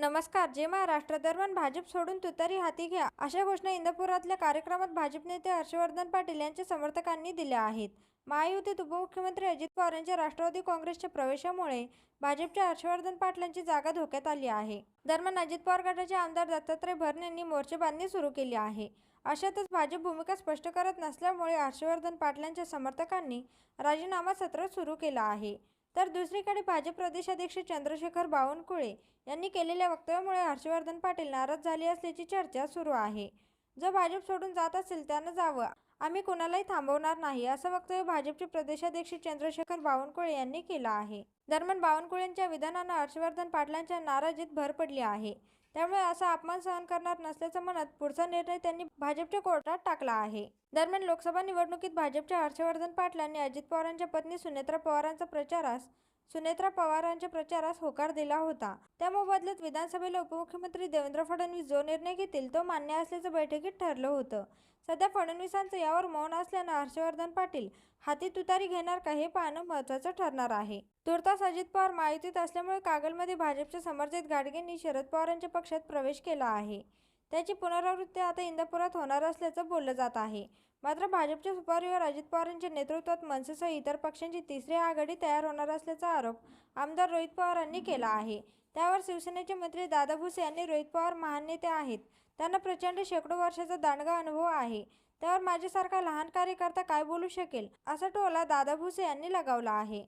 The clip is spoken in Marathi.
नमस्कार जे महाराष्ट्र दरम्यान भाजप सोडून तुतारी हाती घ्या अशा घोषणा इंदापुरातल्या कार्यक्रमात भाजप नेते हर्षवर्धन पाटील यांच्या समर्थकांनी दिल्या आहेत. महायुतीत उपमुख्यमंत्री अजित पवार यांच्या राष्ट्रवादी काँग्रेसच्या प्रवेशामुळे भाजपच्या हर्षवर्धन पाटलांची जागा धोक्यात आली आहे. दरम्यान अजित पवार गटाचे आमदार दत्तात्रय भरणे यांनी मोर्चेबांधणी सुरू केली आहे. अशातच भाजप भूमिका स्पष्ट करत नसल्यामुळे हर्षवर्धन पाटलांच्या समर्थकांनी राजीनामा सत्र सुरू केलं आहे. तर दुसरीकडे भाजप प्रदेशाध्यक्ष चंद्रशेखर बावनकुळे यांनी केलेल्या वक्तव्यामुळे हर्षवर्धन पाटील नाराज झाले असल्याची चर्चा सुरू आहे. जो भाजप सोडून जात असेल त्यानं जावं. आम्ही कोणालाही थांबवणार नाही असं वक्तव्य भाजपचे प्रदेशाध्यक्ष चंद्रशेखर बावनकुळे यांनी केलं आहे. दरम्यान बावनकुळेंच्या विधानानं हर्षवर्धन पाटलांच्या नाराजीत भर पडली आहे. त्यामुळे असा अपमान सहन करणार नसल्याचं म्हणत पुढचा निर्णय त्यांनी भाजपच्या कोर्टात टाकला आहे. दरम्यान लोकसभा निवडणुकीत भाजपच्या हर्षवर्धन पाटलांनी अजित पवारांच्या पत्नी सुनेत्रा पवारांचा प्रचारास सुनेत्रा पवारांच्या प्रचारास होकार दिला होता. त्या मोबदल्यात विधानसभेला उपमुख्यमंत्री देवेंद्र फडणवीस जो निर्णय घेतील तो मान्य असल्याचं बैठकीत ठरलं होतं. सध्या फडणवीसांचं यावर मौन असल्यानं हर्षवर्धन पाटील हाती तुतारी घेणार का हे पाहणं महत्त्वाचं ठरणार आहे. तुर्तास अजित पवार महायुतीत असल्यामुळे कागलमध्ये भाजपच्या समर्जित गाडगेंनी शरद पवारांच्या पक्षात प्रवेश केला आहे. त्याची पुनरावृत्ती आता इंदापुरात होणार असल्याचं बोललं जात आहे. मात्र भाजपच्या सुपारीवर अजित पवार यांच्या नेतृत्वात मनसेसह इतर पक्षांची तिसरी आघाडी तयार होणार असल्याचा आरोप आमदार रोहित पवार यांनी केला आहे. त्यावर शिवसेनेचे मंत्री दादा भुसे यांनी रोहित पवार महान नेते आहेत. त्यांना प्रचंड शेकडो वर्षाचा दांडगा अनुभव आहे. त्यावर माझ्यासारखा लहान कार्यकर्ता काय बोलू शकेल? असा टोला दादा भुसे यांनी लगावला आहे.